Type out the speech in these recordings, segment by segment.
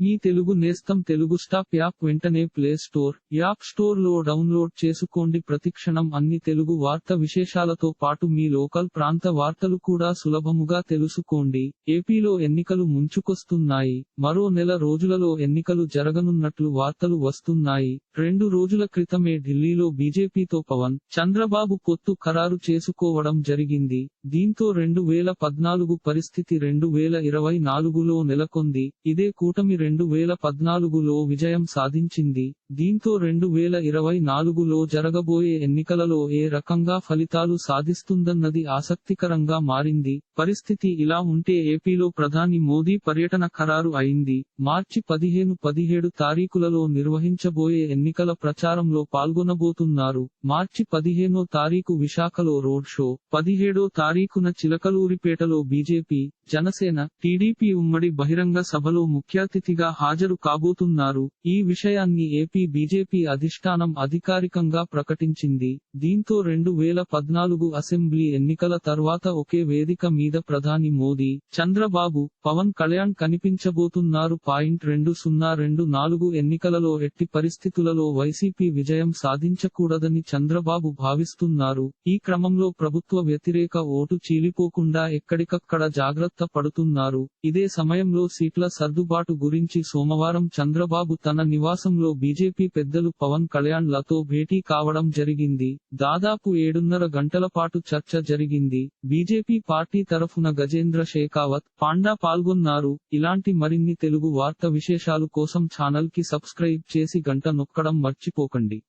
మీ తెలుగు నేస్తం Telugu stop app వెంటనే play store app స్టోర్లో డౌన్లోడ్ చేసుకోండి. ప్రతిక్షణం అన్ని తెలుగు వార్త విశేషాలతో పాటు మీ లోకల్ ప్రాంత వార్తలు కూడా సులభముగా తెలుసుకోండి. ఏపీలో ఎన్నికలు ముంచుకొస్తున్నాయి. మరో నెల రోజులలో ఎన్నికలు జరగనున్నట్లు వార్తలు వస్తున్నాయి. రెండు రోజుల క్రితమే ఢిల్లీలో బీజేపీతో పవన్ చంద్రబాబు పొత్తు ఖరారు చేసుకోవడం జరిగింది. దీంతో రెండు వేల పద్నాలుగు పరిస్థితి రెండు వేల ఇరవై నాలుగులో నెలకొంది. ఇదే కూటమి రెండు వేల పద్నాలుగులో విజయం సాధించింది. దీంతో రెండు వేల ఇరవై నాలుగులో జరగబోయే ఎన్నికలలో ఏ రకంగా ఫలితాలు సాధిస్తుందన్నది ఆసక్తికరంగా మారింది. పరిస్థితి ఇలా ఉంటే ఏపీలో ప్రధాని మోదీ పర్యటన ఖరారు అయింది. మార్చి పదిహేను పదిహేడు తారీఖులలో నిర్వహించబోయే ఎన్నికల ప్రచారంలో పాల్గొనబోతున్నారు. మార్చి పదిహేనో తారీఖు విశాఖలో రోడ్ షో పదిహేడో తారీఖున చిలకలూరిపేటలో బీజేపీ జనసేన టీడీపీ ఉమ్మడి బహిరంగ సభలో ముఖ్యాతిథిగా హాజరు కాబోతున్నారు. ఈ విషయాన్ని ఏపీ బీజేపీ అధిష్టానం అధికారికంగా ప్రకటించింది. దీంతో రెండు వేల పద్నాలుగు అసెంబ్లీ ఎన్నికల తర్వాత ఒకే వేదిక మీద ప్రధాని మోదీ చంద్రబాబు పవన్ కళ్యాణ్ కనిపించబోతున్నారు. పాయింట్ రెండు సున్నా రెండు నాలుగు ఎన్నికలలో ఎట్టి పరిస్థితులలో వైసీపీ విజయం సాధించకూడదని చంద్రబాబు భావిస్తున్నారు. ఈ క్రమంలో ప్రభుత్వ వ్యతిరేక ఓటు చీలిపోకుండా ఎక్కడికక్కడ జాగ్రత్త పడుతున్నారు. ఇదే సమయంలో సీట్ల సర్దుబాటు గురించి సోమవారం చంద్రబాబు తన నివాసంలో బీజేపీ పెద్దలు పవన్ కళ్యాణ్లతో భేటీ కావడం జరిగింది. దాదాపు ఏడున్నర గంటల పాటు చర్చ జరిగింది. బీజేపీ పార్టీ తరఫున గజేంద్ర షేకావత్ పాండా పాల్గొన్నారు. ఇలాంటి మరిన్ని తెలుగు వార్త విశేషాలు కోసం ఛానల్కి సబ్స్క్రైబ్ చేసి గంట నొక్కడం మర్చిపోకండి.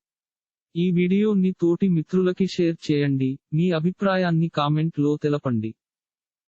ఈ వీడియోని తోటి మిత్రులకి షేర్ చేయండి. మీ అభిప్రాయాన్ని కామెంట్లో తెలపండి.